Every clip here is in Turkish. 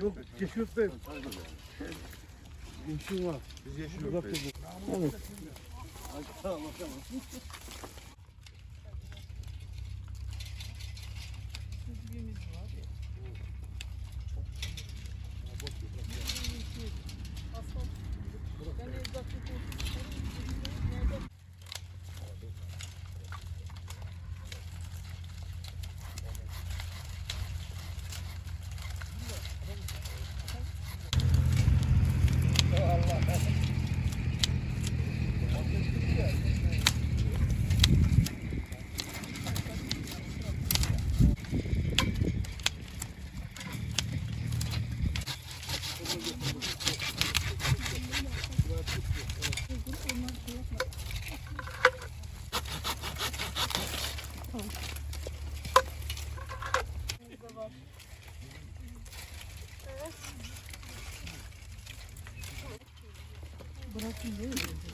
Yok Yeşilyurt'tayım. Yeşil var. Biz Yeşilyurt'tayız. Evet. Ooh.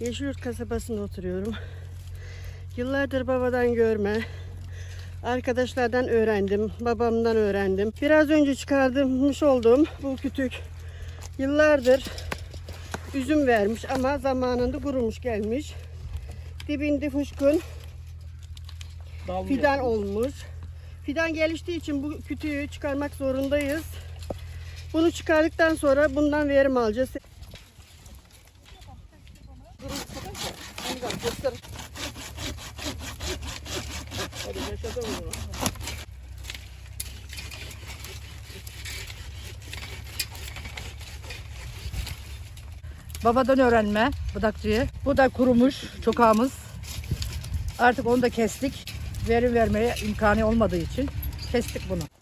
Yeşilyurt kasabasında oturuyorum. Yıllardır babadan görme, arkadaşlardan öğrendim, babamdan öğrendim. Biraz önce çıkartmış olduğum bu kütük yıllardır üzüm vermiş ama zamanında kurumuş gelmiş. Dibinde fuşkun fidan olmuş. Fidan geliştiği için bu kütüğü çıkarmak zorundayız. Bunu çıkardıktan sonra bundan verim alacağız. Babadan öğrenme budakçıyı. Bu da kurumuş çokağımız. Artık onu da kestik. Verim vermeye imkanı olmadığı için kestik bunu.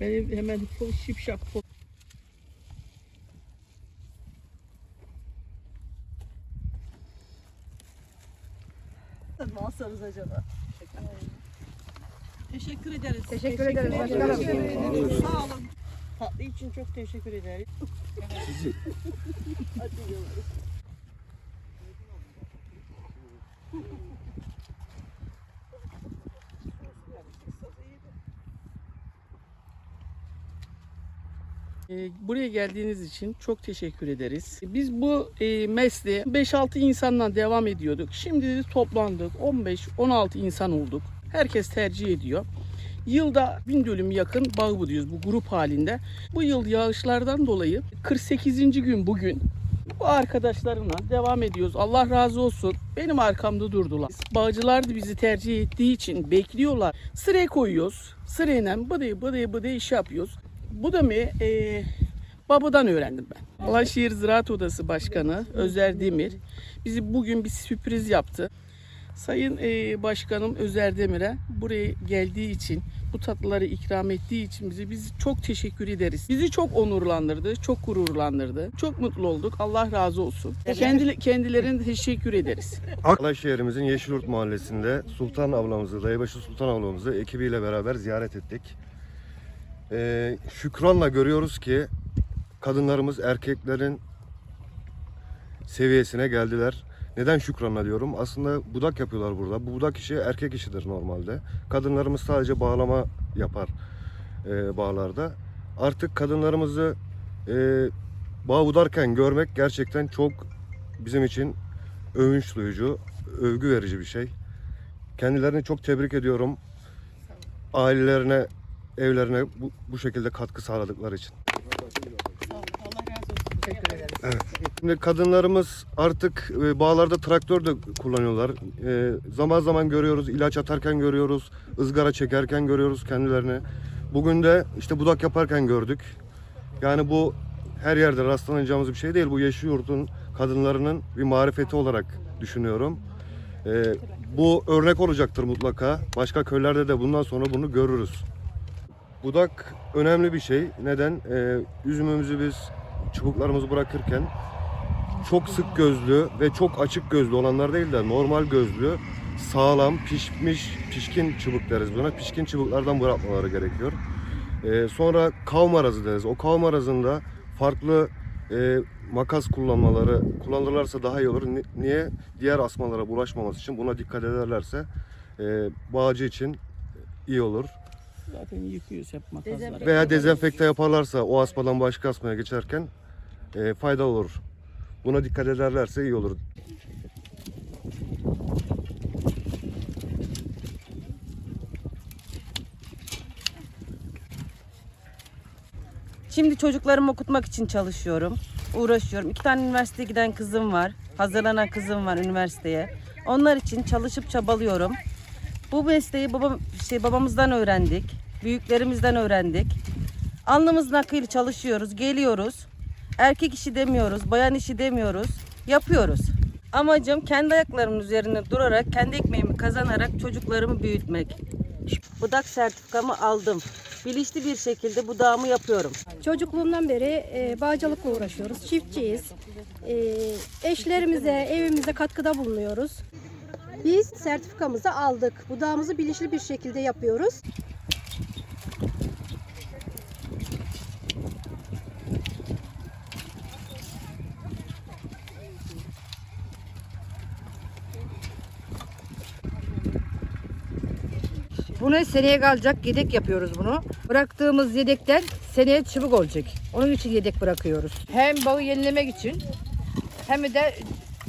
Benim hemen po- şipşak Ne alsanız acaba? Teşekkür ederiz. Teşekkür ederiz başkanım. Sağ olun. Tatlı için çok teşekkür ederim. Ee, Buraya geldiğiniz için çok teşekkür ederiz. Biz bu e, mesleğe 5-6 insanla devam ediyorduk. Şimdi toplandık. 15-16 insan olduk. Herkes tercih ediyor. Yılda bin dönüm yakın bağ buduyoruz bu grup halinde. Bu yıl yağışlardan dolayı 48. gün bugün bu arkadaşlarımla devam ediyoruz. Allah razı olsun. Benim arkamda durdular. Bağcılar da bizi tercih ettiği için bekliyorlar. Sıraya koyuyoruz. Sırayla bıdığı bıdığı bıdığı iş yapıyoruz. Bu da mı? Ee, babadan öğrendim ben. Alaşehir Ziraat Odası Başkanı Özer Demir bizi bugün bir sürpriz yaptı. Sayın ee, Başkanım Özer Demir'e buraya geldiği için, bu tatlıları ikram ettiği için bize biz çok teşekkür ederiz. Bizi çok onurlandırdı, çok gururlandırdı. Çok mutlu olduk. Allah razı olsun. Kendi, kendilerine teşekkür ederiz. Aklaşehir'imizin Yeşilyurt Mahallesi'nde Sultan ablamızı, Dayıbaşı Sultan ablamızı ekibiyle beraber ziyaret ettik. Ee, şükranla görüyoruz ki kadınlarımız erkeklerin seviyesine geldiler. Neden şükranla diyorum? Aslında budak yapıyorlar burada. Bu budak işi erkek işidir normalde. Kadınlarımız sadece bağlama yapar e, bağlarda. Artık kadınlarımızı e, bağ budarken görmek gerçekten çok bizim için övünç duyucu, övgü verici bir şey. Kendilerini çok tebrik ediyorum. Ailelerine, evlerine bu, bu şekilde katkı sağladıkları için. Teşekkür ederiz. Şimdi kadınlarımız artık e, bağlarda traktör de kullanıyorlar. E, zaman zaman görüyoruz, ilaç atarken görüyoruz, ızgara çekerken görüyoruz kendilerini. Bugün de işte budak yaparken gördük. Yani bu her yerde rastlanacağımız bir şey değil. Bu Yeşilyurt'un kadınlarının bir marifeti olarak düşünüyorum. E, bu örnek olacaktır mutlaka. Başka köylerde de bundan sonra bunu görürüz. Budak önemli bir şey. Neden? E, üzümümüzü biz çubuklarımızı bırakırken çok sık gözlü ve çok açık gözlü olanlar değil de normal gözlü, sağlam, pişmiş, pişkin çubuk deriz buna. Pişkin çubuklardan bırakmaları gerekiyor. Ee, sonra kavm arazı deriz. O kavm arazında farklı e, makas kullanmaları kullanırlarsa daha iyi olur. Ni- Niye? Diğer asmalara bulaşmaması için buna dikkat ederlerse e, bağcı için iyi olur. Zaten yıkıyoruz hep makaslar. Veya dezenfekte yaparlarsa o asmadan başka asmaya geçerken e, faydalı olur. Buna dikkat ederlerse iyi olur. Şimdi çocuklarımı okutmak için çalışıyorum. Uğraşıyorum. İki tane üniversiteye giden kızım var. Hazırlanan kızım var üniversiteye. Onlar için çalışıp çabalıyorum. Bu mesleği babam, şey, babamızdan öğrendik. Büyüklerimizden öğrendik. Alnımızın akıyla çalışıyoruz, geliyoruz. Erkek işi demiyoruz, bayan işi demiyoruz. Yapıyoruz. Amacım kendi ayaklarımın üzerinde durarak, kendi ekmeğimi kazanarak çocuklarımı büyütmek. Budak sertifikamı aldım. Bilinçli bir şekilde budağımı yapıyorum. Çocukluğumdan beri e, bağcılıkla uğraşıyoruz. Çiftçiyiz. E, eşlerimize, evimize katkıda bulunuyoruz. Biz sertifikamızı aldık. Budağımızı bilinçli bir şekilde yapıyoruz. Bunu seneye kalacak yedek yapıyoruz bunu. Bıraktığımız yedekten seneye çubuk olacak. Onun için yedek bırakıyoruz. Hem bağı yenilemek için hem de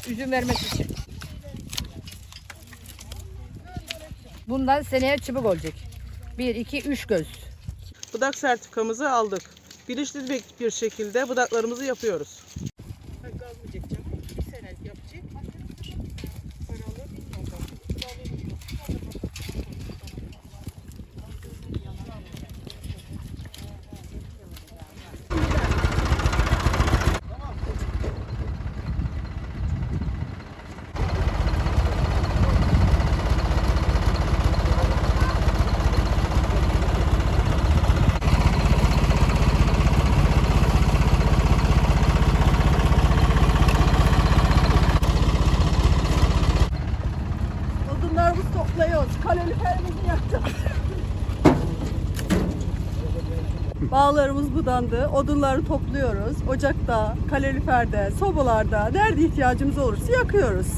üzüm vermek için. Bundan seneye çubuk olacak. 1, 2, 3 göz. Budak sertifikamızı aldık. Bilinçli bir- şekilde budaklarımızı yapıyoruz. Bağlarımız budandı. Odunları topluyoruz. Ocakta, kaloriferde, sobalarda nerede ihtiyacımız olursa yakıyoruz.